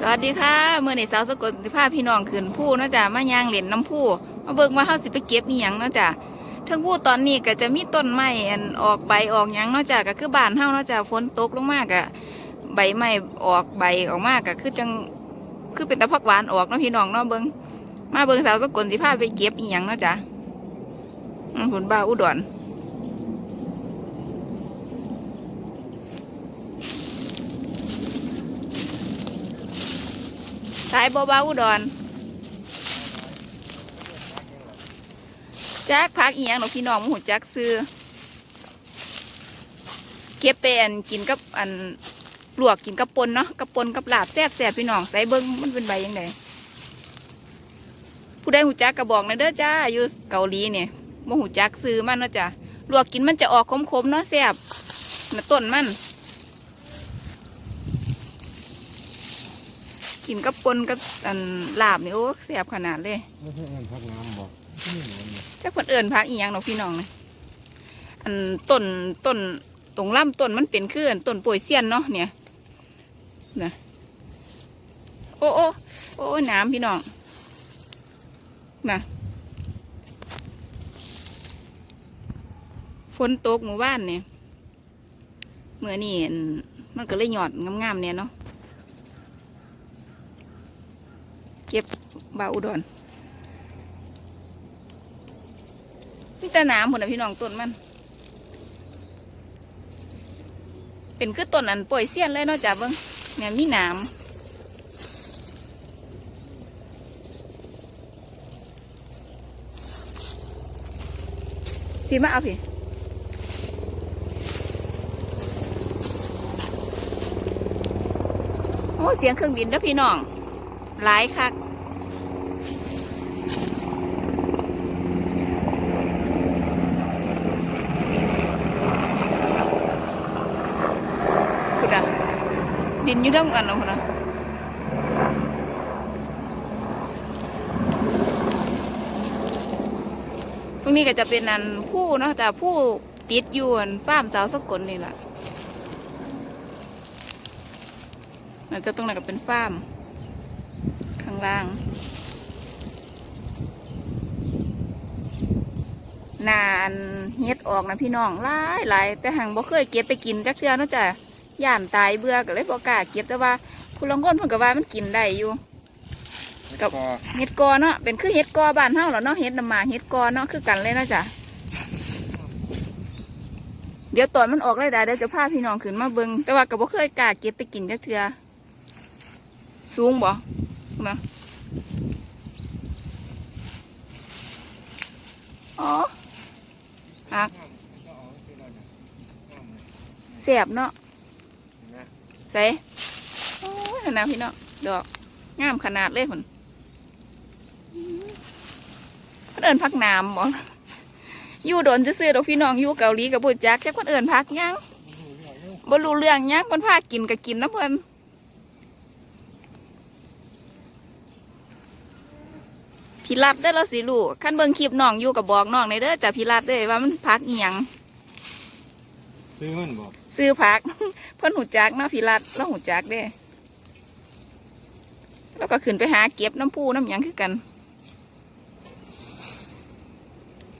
สวัสดีค่ะเมื่อในสาวสกลสิพาพี่น้องขึ้นผู้นาะจ้ะมาย่างเหรียญน้ำผู้มาเบิ่งว่าเฮาสิไปเก็บอีหยังนาะจ้ะทั้งผู้ตอนนี้ก็จะมีต้นไม้อันออกใบออกหยังเนาะจ้ะก็คือบ้านเฮาเนาะจ้ะฝนตกลงมากะใบไม้ออกใบออกมากก็คือจังคือเป็นตะพักหวานออกเนาะพี่น้องเนาะเบิงมาเบิงสาวสกลสิพาไปเก็บอีหยังเนาะจ้ะผลบ้าอุดร สายเบาอุดรจักพักเอียงหนอกพี่น้องมหูจักซื้อเก็บไปอันกินกับอันลวกกินกับปนเนาะกับปนกับลาบแซ่บแซ่บพี่น้องใส่เบิ้งมันเป็นใบยังไงผู้ใดหูจักกระบอกนะเด้อจ้าอยู่เกาหลีเนี่ยบ่หูจักซื้อมันเนาะจ้ะลวกกินมันจะออกขมๆเนาะแซ่บน่ะต้นมัน กินกับปนกับอันลาบนี่โอ้แซ่บขนาดเลยไม่ใช่เงินพักน้ำบอกที่นี่เหมือนเนี่ยจ้าคนเอื่นพักอีหยังเนาะพี่น้องนะอันต้นต้นตรงลำต้นมันเป็นคืออันต้นป่วยเสี้ยนเนาะเนี่ยนะโอ้โอ้โอ้น้ำพี่น้องนะฝนตกหมู่บ้านเนี่ยเมื่อนี่อั่นมันก็เลยหยอดงามๆเนี่ยเนาะ เก็บบาอุดรมีแต่น้ำผลนะพี่น้องต้นมัน เป็นคือต้นอันป่วยเสี้ยนเลยนาะจ้ะเบิ้งเนี่ยมีน้ำพี่มาเอาพี่โอ้เสียงเครื่องบินเด้อพี่น้อง หลายคักคุณอะบินอยู่ทั้งกันเนะคุณอะตรงนี้ก็จะเป็นนันผู้เนาะแต่ผู้ติดยวนฟ้ามสาวสกลนี่แหละมันจะตรงไหนนก็เป็นฟ้าม ข้างล่าง นานเฮ็ดออกนะพี่น้องหลายหลายแต่หังบ่เคยเก็บไปกินจักเทื่อเนาะจ้ะย่านตายเบื่อก็เลยบอกล้าเก็บแต่ว่าคุณลองก้นเพิ่นก็ว่ามันกินได้อยู่กับพอเห็ดกอเนาะเป็นคือเห็ดกอบ้านเฮาเหรอเนาะเห็ดน้ำหมากเห็ดกอเนาะคือกันเลยเนาะจ้ะเดี๋ยวตอนมันออกเลยได้เดี๋ยวจะพาพี่น้องขึ้นมาเบิงแต่ว่าก็บ่เคยกล้าเก็บไปกินจักเทื่อสูงบ่ นะอ๋อหักเสียบเนาะใส่โอ้ยนะพี่เนาะดอกงามขนาดเลยผนคนเอินพักน้ำบ่อยู่โดนจะซื้อดอกพี่น้องอยู่เกาหลีกับบุจักจักคนเอินพักยังบ่รู้เรื่องยังคนพากินก็กินนะเพิ่อน พี่รัดได้อแล้วสิลูกขั้นเบิ่งคลิปน้องอยู่กับบอกน้องในเด้อจ้ะพี่รัดเด้อว่ามันพักอีหยังซื้อมันบอกซื้อผัก เพิ่นหูจักเนาะพี่รัดแล้วหูจักเด้ แล้วก็ขึ้นไปหาเก็บน้ำปูน้ำหยังคือกัน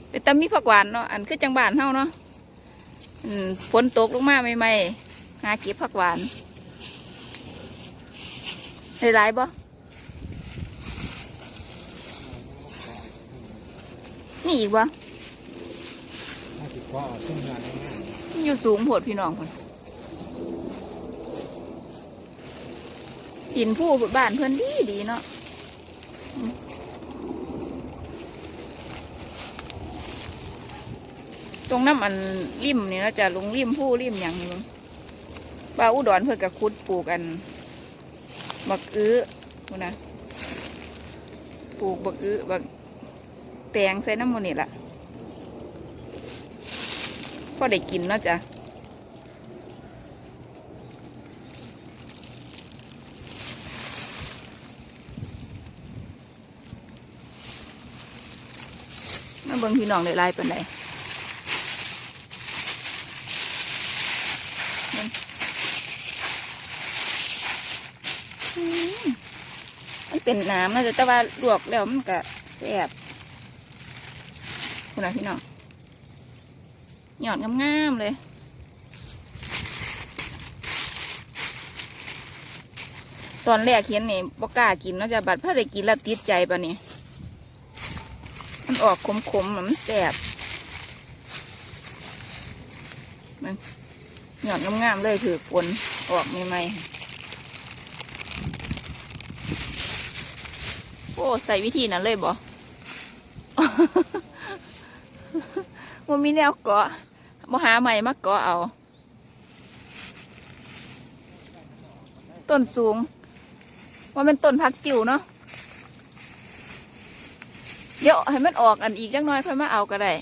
เป็นตามีผักหวานเนาะอันคือจังบานเฮาเนาะอืมฝนตกลงมาใหม่ๆหาเก็บผักหวานได้หลายบ่ มีอีกบ่ถ้าติดก็เอาขึ้นงานง่ายอยู่สูงโพดพี่น้องคนหินผู้บ้านเพื่อนดีดีเนาะตรงน้ำอันริมนี่นะจะลงริมผู้ริมอย่างนี้มั้งบ้าอุดรเพื่อนกับคุดปลูกอันบักอื้อพู้นะปลูกบักอื้อบัก แตงใส่น้ำมันนี่แหละพอได้กินเนาะจ้ะมาเบิ่งพี่น้องได้หลายเป็นไรเป็นน้ำนะแต่ว่าลวกแล้วมันก็แซ่บ คุณนะพี่น้องหยอดงามๆเลย ตอนแรกเห็นนี่บกล้ากินเนาะจะบัดพอได้กินแล้วติดใจปะเนี่ยมันออกขมๆมันแซ่บมันหยอดงามๆเลยถือปนออกใหม่ๆโอ้ ใส่วิธีนั้นเลยบ่ มันมีแนวเกาะบ่หาใหม่มาเกาะเอา ต้นสูง ว่าเป็นต้นพักติวเนาะเดี๋ยวให้มันออกอันอีกจังน้อยค่อยมาเอาก็ได้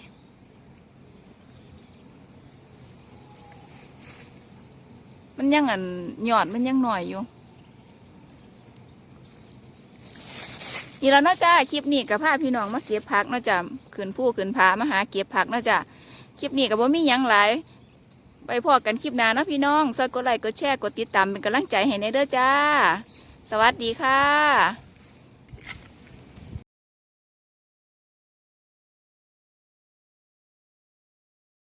มันยังอันหยอดมันยังหน่อยอยู่ นี่แล้วเนาะจ้าคลิปนี้กับพาพี่น้องมาเก็บผักเนาะจ้าขืนผู้ขืนพามาหาเก็บผักเนาะจ้าคลิปนี้กับว่ามียังหลายไปพอกันคลิปหน้าเนาะพี่น้องสักกดไลค์กดแชร์กดติดตามเป็นกำลังใจให้ในเด้อจ้า สวัสดีค่ะ